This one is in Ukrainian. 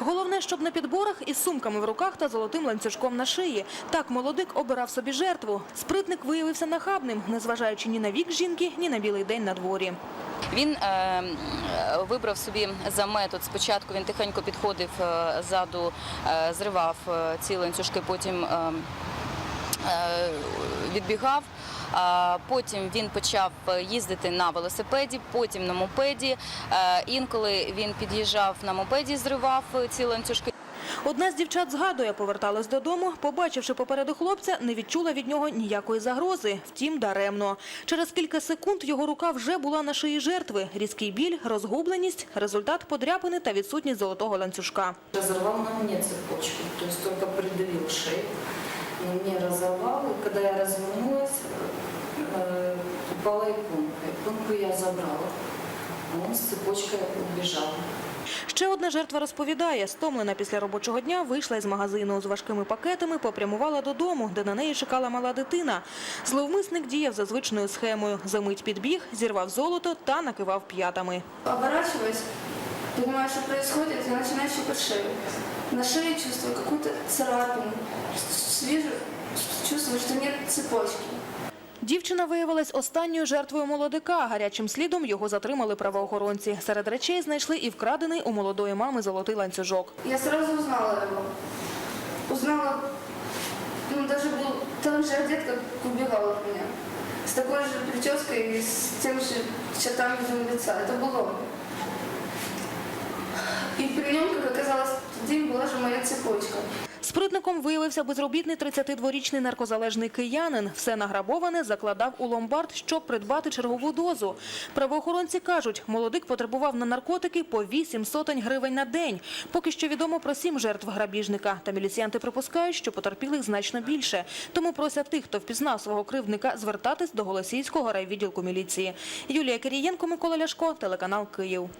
Головне, щоб на підборах із сумками в руках та золотим ланцюжком на шиї. Так молодик обирав собі жертву. Спритник виявився нахабним, незважаючи ні на вік жінки, ні на білий день на дворі. Він е, е, вибрав собі за метод. Спочатку він тихенько підходив е, ззаду, е, зривав е, ці ланцюжки, потім е, е, відбігав. А Потім він почав їздити на велосипеді, потім на мопеді. Е, Інколи він під'їжджав на мопеді, зривав е, ці ланцюжки. Одна з дівчат згадує, поверталась додому, побачивши попереду хлопця, не відчула від нього ніякої загрози. Втім, даремно. Через кілька секунд його рука вже була на шиї жертви. Різкий біль, розгубленість, результат подряпини та відсутність золотого ланцюжка. Разорвал на мне цепочку, то есть только придавил шею. Разорвал, и когда я развернулась, упала иконка. Иконку я забрала, а он с цепочкой убежал. Ще одна жертва розповідає, стомлена після робочого дня, вийшла із магазину. З важкими пакетами попрямувала додому, де на неї чекала мала дитина. Зловмисник діяв за звичною схемою. Замить підбіг, зірвав золото та накивав п'ятами. Оборачиваюсь, понимаю, что происходит, и начинаю щупать шею. На шее чувствую какую-то царапину. С- Вижу, чувствую, что нет цепочки. Дівчина виявилась останньою жертвою молодика. Гарячим слідом його затримали правоохоронці. Серед речей знайшли і вкрадений у молодої мами золотий ланцюжок. Я сразу узнала его. Узнала, ну, даже был так же одет, как убивал от меня. С такой же прической и с тем же чертами лица. Это был он. И при нем, как оказалось, в тот день была же моя цепочка. Спритником виявився безробітний 32-річний наркозалежний киянин. Все награбоване закладав у ломбард, щоб придбати чергову дозу. Правоохоронці кажуть, молодик потребував на наркотики по 8 сотень гривень на день. Поки що відомо про сім жертв грабіжника. Та міліціянти припускають, що потерпілих значно більше. Тому просять тих, хто впізнав свого кривдника, звертатись до Голосійського райвідділку міліції. Юлія Кирієнко, Микола Ляшко, телеканал Київ.